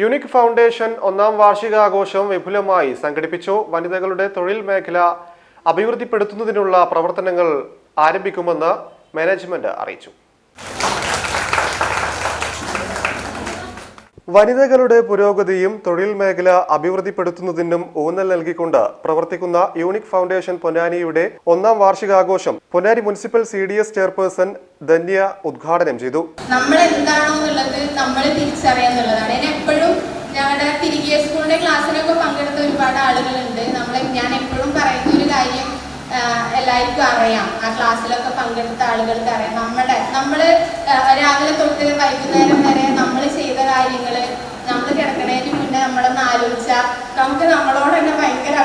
Unique foundation ഒന്നാം വാർഷികാഘോഷം വിപുലമായി സംഘടിപ്പിച്ചു. വനിതകളുടെ തൊഴിൽ മേഖല അഭിവൃദ്ധിപ്പെടുത്തുന്നതിനുള്ള പ്രവർത്തനങ്ങൾ ആരംഭിക്കുമെന്ന് മാനേജ്മെന്റ് അറിയിച്ചു. വനിതകളുടെ പുരോഗതിയും തൊഴിൽ മേഖല അഭിവൃദ്ധിപ്പെടുത്തുന്നതിനും ഊന്നൽ നൽകിക്കൊണ്ട് പ്രവർത്തിക്കുന്ന യൂണിക് ഫൗണ്ടേഷൻ പൊന്നാനിയുടെ ഒന്നാം വാർഷികാഘോഷം Ponnani municipal C D S chairperson Dhanya ഉദ്ഘാടനം ചെയ്തു. നമ്മൾ എന്താണോ എന്നുള്ളത് നമ്മൾ തിരിച്ചറിയാന്നുള്ളതാണ്. ഞാൻ എപ്പോഴും ഞങ്ങളുടെ തിരികെ സ്കൂളിന്റെ ക്ലാസ്സിലൊക്കെ പങ്കെടുത്ത ഒരുപാട് ആളുകളുണ്ട്. നമ്മൾ ഞാൻ എപ്പോഴും പറയുന്ന ഒരു കാര്യം എല്ലാവർക്കും അറിയാം. ആ ക്ലാസ്സിലൊക്കെ പങ്കെടുത്ത ആളുകൾക്ക് അറിയാം. നമ്മുടെ നമ്മൾ രാവിലെ തൊട്ട് വൈകുന്നേരം വരെ നമ്മൾ ചെയ്ത കാര്യങ്ങൾ നമ്മൾ കിടക്കണേന് മുന്നേ നമ്മളൊന്ന് ആലോചിച്ചാൽ നമുക്ക് നമ്മളോട് തന്നെ ഭയങ്കര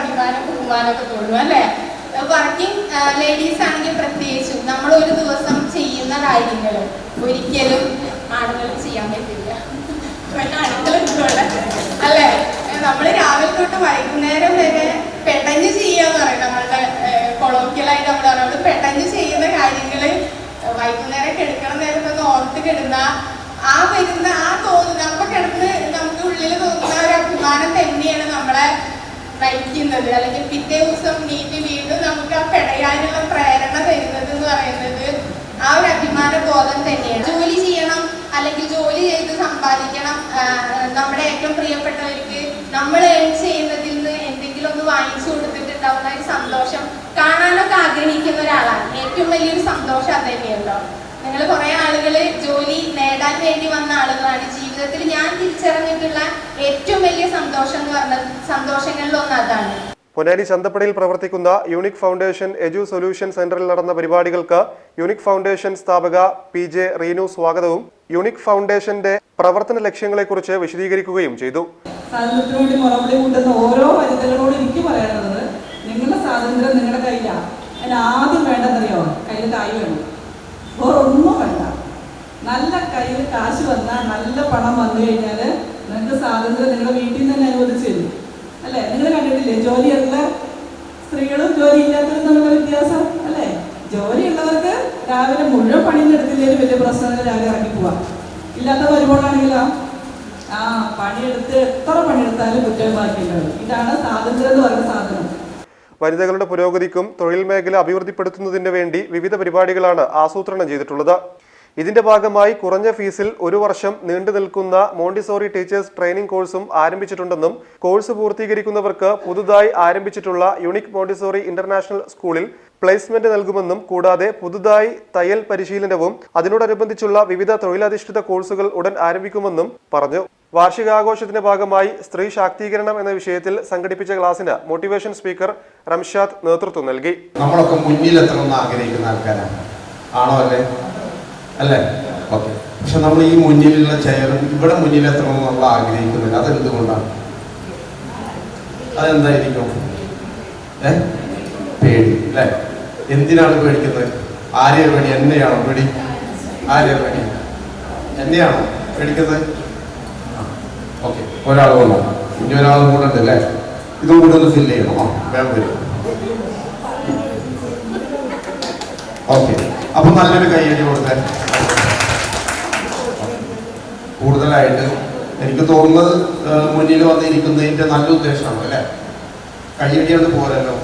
ബഹുമാനമൊക്കെ തോന്നും അല്ലേ? വർക്കിംഗ് ലേഡീസ് ആണെങ്കിൽ പ്രത്യേകിച്ചും നമ്മൾ ഒരു ദിവസം ചെയ്യുന്ന കാര്യങ്ങൾ ഒരിക്കലും ആണുങ്ങൾ ചെയ്യാൻ പറ്റില്ല. അല്ലെ? നമ്മൾ രാവിലെ തൊട്ട് വൈകുന്നേരം വരെ പെട്ടഞ്ഞ് ചെയ്യാന്ന് പറയും നമ്മളുടെ കൊളോക്കിയലായിട്ട് നമ്മൾ പറയുന്നത് പെട്ടഞ്ഞ് ചെയ്യുന്ന കാര്യങ്ങൾ വൈകുന്നേരം കിടക്കണ നേരം ഒന്ന് ഓർത്ത് കിടന്ന ആ വരുന്ന ആ തോന്നുന്ന അപ്പൊ കിടന്ന് നമുക്ക് ഉള്ളിൽ തോന്നുന്ന ഒരു അഭിമാനം തന്നെയാണ് നമ്മളെ നയിക്കുന്നത് അല്ലെങ്കിൽ പിറ്റേ ദിവസം നീറ്റ് വീണ്ടും നമുക്ക് ആ പെടയാനുള്ള പ്രേരണ തരുന്നത് എന്ന് പറയുന്നത് ആ ഒരു അഭിമാന ബോധം തന്നെയാണ്. ജോലി ചെയ്യണം അല്ലെങ്കിൽ ജോലി ചെയ്ത് സമ്പാദിക്കണം. നമ്മുടെ ഏറ്റവും പ്രിയപ്പെട്ടവർക്ക് നമ്മൾ ഏൺ ചെയ്യുന്നതിൽ നിന്ന് എന്തെങ്കിലും ഒന്ന് വാങ്ങിച്ചു കൊടുത്തിട്ടുണ്ടാവുന്ന ഒരു സന്തോഷം കാണാനൊക്കെ ആഗ്രഹിക്കുന്ന ഒരാളാണ്. ഏറ്റവും വലിയൊരു സന്തോഷം അത് തന്നെയുണ്ടോ നിങ്ങൾ കുറെ ആളുകൾ ജോലി നേടാൻ വേണ്ടി വന്ന ആളുകളാണ് ജീവിതത്തിൽ ഞാൻ തിരിച്ചറിഞ്ഞിട്ടുള്ള ഏറ്റവും വലിയ സന്തോഷം എന്ന് പറഞ്ഞത് സന്തോഷങ്ങളിൽ ഒന്ന് അതാണ് പൊന്നാനി ചന്തപ്പടിയിൽ പ്രവർത്തിക്കുന്ന യൂണിക് ഫൗണ്ടേഷൻ എജു സൊല്യൂഷൻ സെന്ററിൽ നടന്ന പരിപാടികൾക്ക് യൂണിക് ഫൗണ്ടേഷൻ സ്ഥാപക പി ജെ റീനു സ്വാഗതവും യൂണിക് ഫൗണ്ടേഷന്റെ പ്രവർത്തന ലക്ഷ്യങ്ങളെ കുറിച്ച് വിശദീകരിക്കുകയും ചെയ്തു. കൂട്ടുന്ന ഓരോ വനിതകളോട് എനിക്ക് പറയാനുള്ളത് നിങ്ങളുടെ സ്വാതന്ത്ര്യം നിങ്ങളുടെ കയ്യിലാണ് അതിന് ആദ്യം വേണ്ടതറിയോ കയ്യിൽ കായ് വേണം. വേണ്ട. നല്ല കയ്യിൽ കാശ് വന്നാൽ നല്ല പണം വന്നു കഴിഞ്ഞാൽ സ്വാതന്ത്ര്യം നിങ്ങളുടെ വീട്ടിൽ തന്നെ അനുവദിച്ചു തരും. അല്ലേ? നിങ്ങൾ കണ്ടിട്ടില്ലേ? ജോലിയുള്ള സ്ത്രീകളും ജോലി ഇല്ലാത്തവരും തമ്മിലുള്ള വ്യത്യാസം അല്ലേ? ജോലിയുള്ളവർക്ക് രാവിലെ മുഴുവൻ പണിയൊന്നും എടുത്തില്ലെങ്കിൽ വലിയ പ്രശ്നങ്ങൾ രാവിലെ ഇറങ്ങി പോവാം ഇല്ലാത്ത വരുമ്പോഴാണെങ്കിലോ ആ പണിയെടുത്ത് എത്ര പണിയെടുത്താലും കുറ്റം ബാക്കിയുണ്ടാവും ഇതാണ് സ്വാതന്ത്ര്യം എന്ന് പറയുന്ന സാധനം. വനിതകളുടെ പുരോഗതിക്കും തൊഴിൽ മേഖല അഭിവൃദ്ധിപ്പെടുത്തുന്നതിന് വേണ്ടി വിവിധ പരിപാടികളാണ് ആസൂത്രണം ചെയ്തിട്ടുള്ളത്. ഇതിന്റെ ഭാഗമായി കുറഞ്ഞ ഫീസിൽ ഒരു വർഷം നീണ്ടു നിൽക്കുന്ന മോണ്ടിസോറി ടീച്ചേഴ്സ് ട്രെയിനിംഗ് കോഴ്സും ആരംഭിച്ചിട്ടുണ്ടെന്നും കോഴ്സ് പൂർത്തീകരിക്കുന്നവർക്ക് പുതുതായി ആരംഭിച്ചിട്ടുള്ള യുണിക് മോണ്ടിസോറി ഇന്റർനാഷണൽ സ്കൂളിൽ പ്ലേസ്മെന്റ് നൽകുമെന്നും കൂടാതെ പുതുതായി തയ്യൽ പരിശീലനവും അതിനോടനുബന്ധിച്ചുള്ള വിവിധ തൊഴിലധിഷ്ഠിത കോഴ്സുകൾ ഉടൻ ആരംഭിക്കുമെന്നും പറഞ്ഞു. വാർഷികാഘോഷത്തിന്റെ ഭാഗമായി സ്ത്രീ ശാക്തീകരണം എന്ന വിഷയത്തിൽ സംഘടിപ്പിച്ച ക്ലാസിന് മോട്ടിവേഷൻ സ്പീക്കർ റംഷാദ് നേതൃത്വം നൽകി. നമ്മളൊക്കെ മുന്നിലെത്തണമെന്ന് ആഗ്രഹിക്കുന്ന ആൾക്കാരാണ്. ആണോ അല്ലേ? അല്ലേ? ഓക്കെ. പക്ഷെ നമ്മൾ ഈ മുന്നിലുള്ള ചെയറും ഇവിടെ മുന്നിലെത്തണം നമ്മൾ ആഗ്രഹിക്കുന്നില്ല. അതെന്തുകൊണ്ടാണ്? അതെന്തായിരിക്കും? ഏ? പേടി അല്ലേ? എന്തിനാണ് പേടിക്കുന്നത്? ആരെയാണ് പേടി? എന്നെയാണോ പേടി? ആരെയാണ് പേടി? എന്നെയാണോ പേടിക്കുന്നത്? ഓക്കെ. ഒരാൾ കൊണ്ടാണ് ഇനി ഒരാൾ കൂടെ ഉണ്ട് അല്ലേ? ഇതും കൂടെ ഒന്ന് ഫില്ല് ചെയ്യണം. ആ ഓക്കെ. അപ്പൊ നല്ലൊരു കൈയടി കൊടുത്തേ. കൂടുതലായിട്ട് എനിക്ക് തോന്നുന്നത് മുന്നിൽ വന്നിരിക്കുന്നതിന്റെ നല്ല ഉദ്ദേശമാണ് അല്ലെ? കൈയടിയാണ് പോരല്ലോ.